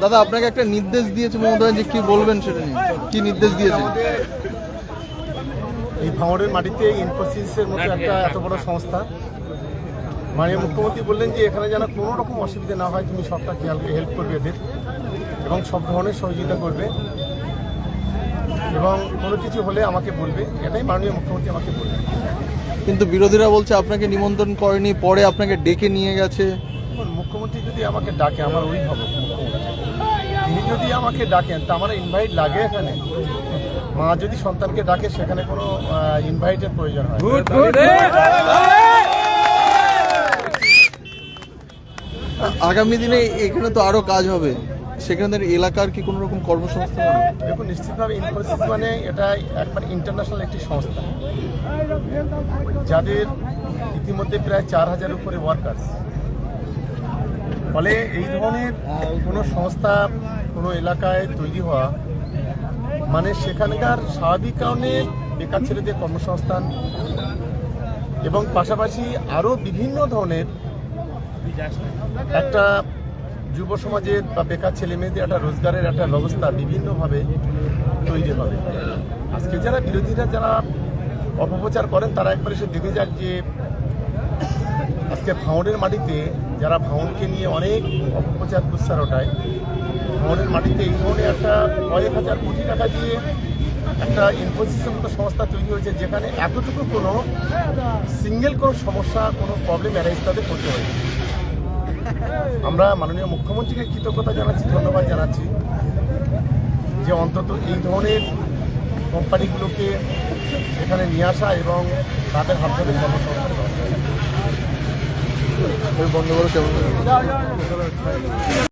দাদা, আপনাকে একটা নির্দেশ দিয়েছে মমতা যে কি বলবেন সেটা নিয়ে। কি নির্দেশ দিয়েছে? এই ভাঙড়ের মাটিতে ইনফোসিসের মতো একটা এত বড় সংস্থা। মাননীয় মুখ্যমন্ত্রী বললেন যে এখানে যেন কোনো রকম অসুবিধা না হয় তুমি সবটা খেয়ালকে হেল্প করবে এদের এবং সব ধরনের সহযোগিতা করবে এবং কোনো কিছু হলে আমাকে বলবে এটাই মাননীয় মুখ্যমন্ত্রী আমাকে বলবে কিন্তু বিরোধীরা বলছে আপনাকে নিমন্ত্রণ করেনি পরে আপনাকে ডেকে নিয়ে গেছে। মুখ্যমন্ত্রী যদি আমাকে ডাকে আমার ওই মুখ্যমন্ত্রী তিনি যদি আমাকে ডাকেন তা আমার ইনভাইট লাগে এখানে। মা যদি সন্তানকে ডাকে সেখানে কোনো ইনভাইটের প্রয়োজন হয় আগামী দিনে এখানে তো আরও কাজ হবে। সেখানে এলাকার কি কোনো রকম কর্মসংস্থান? দেখুন, নিশ্চিতভাবে ইনফোসিস মানে এটা একবার ইন্টারন্যাশনাল একটি সংস্থা। যাদের ইতিমধ্যে প্রায় চার হাজার উপরে ওয়ার্কার্স ফলে এই ধরনের কোনো সংস্থা, কোনো এলাকায় তৈরি হওয়া মানে সেখানকার স্বাভাবিক কারণে বেকার ছেলেদের কর্মসংস্থান এবং পাশাপাশি আরও বিভিন্ন ধরনের একটা যুব সমাজের বা বেকার ছেলে মেয়েদের একটা রোজগারের একটা ব্যবস্থা বিভিন্নভাবে তৈরি হবে। আজকে যারা বিরোধীরা যারা অপপ্রচার করেন, তারা একবার এসে দেখে যাক যে আজকে ভাঙড়ের মাটিতে যারা ভাঙড়কে নিয়ে অনেক অপপ্রচার প্রচার ওঠায় ভাঙড়ের মাটিতে এই ধরনের একটা কয়েক হাজার কোটি টাকা দিয়ে একটা ইনফোসিসের মতো সংস্থা তৈরি হয়েছে, যেখানে এতটুকু কোনো সিঙ্গেল কোনো সমস্যা, কোনো প্রবলেম অ্যারাইজ তাদের করতে হয়েছে আমরা মাননীয় মুখ্যমন্ত্রীকে কৃতজ্ঞতা জানাচ্ছি, ধন্যবাদ জানাচ্ছি যে অন্তত এই ধরনের কোম্পানিগুলোকে এখানে নিয়ে আসা এবং তাদের হাত ধরে কর্মসংস্থান করা।